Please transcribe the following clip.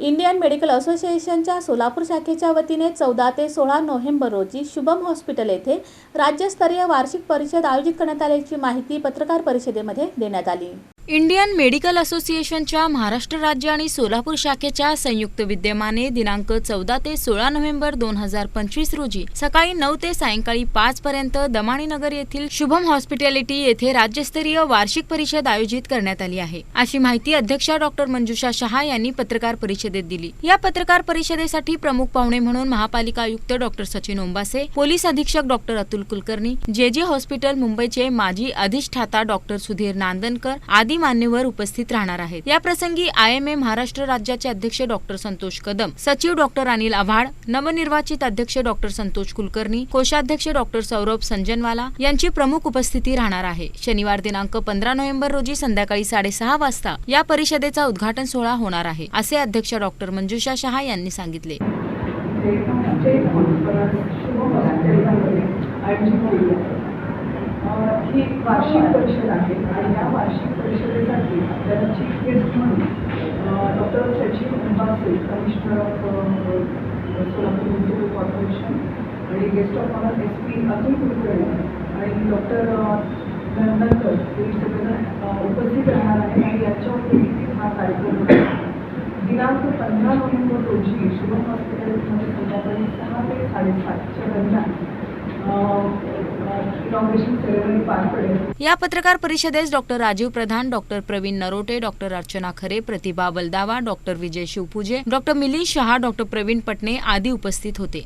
Indian medical असोसिएशनच्या सोलापूर शाखेच्या वतीने चौदा ते सोळा नोव्हेंबर रोजी शुभम हॉस्पिटल येथे राज्यस्तरीय वार्षिक परिषद आयोजित करण्यात आल्याची माहिती पत्रकार परिषदेमध्ये देण्यात आली. इंडियन मेडिकल असोसिएशनच्या महाराष्ट्र राज्य आणि सोलापूर शाखेच्या संयुक्त विद्यमाने दिनांक चौदा ते सोळा नोव्हेंबर दोन हजार पंचवीस रोजी सकाळी नऊ ते सायंकाळी पाच पर्यंत दमाणीनगर येथील शुभम हॉस्पिटॅलिटी येथे राज्यस्तरीय वार्षिक परिषद आयोजित करण्यात आली आहे. अशी माहिती अध्यक्षा डॉक्टर मंजुषा शहा यांनी पत्रकार परिषदेत दिली. या पत्रकार परिषदेसाठी प्रमुख पाहुणे म्हणून महापालिका आयुक्त डॉक्टर सचिन ओंबासे पोलीस अधीक्षक doctor Atul Kulkarni J J hospital मुंबईचे माजी अधिष्ठाता डॉक्टर सुधीर नांदनकर आदी मान्यवर उपस्थित राहणार आहेत. या प्रसंगी आय एम ए महाराष्ट्र राज्याचे अध्यक्ष डॉक्टर संतोष कदम सचिव डॉक्टर अनिल आव्हाड नवनिर्वाचित अध्यक्ष डॉक्टर संतोष कुलकर्णी कोषाध्यक्ष डॉक्टर सौरभ संजनवाला यांची प्रमुख उपस्थिती राहणार आहे. शनिवार दिनांक पंधरा नोव्हेंबर रोजी संध्याकाळी साडेसहा वाजता या परिषदेचा उद्घाटन सोहळा होणार आहे असे अध्यक्ष डॉक्टर मंजुषा शहा यांनी सांगितले. ही वार्षिक परिषद आहे. आणि या वार्षिक परिषदेसाठी आपल्याला चीफ गेस्ट म्हणून doctor Sachin Umbase commissioner of Solapur municipal corporation आणि guest of honour S P Atul Kulkarni आणि डॉक्टर नंदनकर हे सगळेजण उपस्थित राहणार आहेत आणि याच्या उपस्थितीत हा कार्यक्रम दिनांक पंधरा नोव्हेंबर रोजी शुभम हॉस्पिटलमध्ये संध्याकाळी सहा ते साडेसातच्या दरम्यान या पत्रकार परिषदेस doctor Rajiv Pradhan doctor Praveen Narote doctor Archana Khare Pratibha Baldawa doctor Vijay Shivpuje doctor Milind Shah doctor Praveen Patne आदी उपस्थित होते.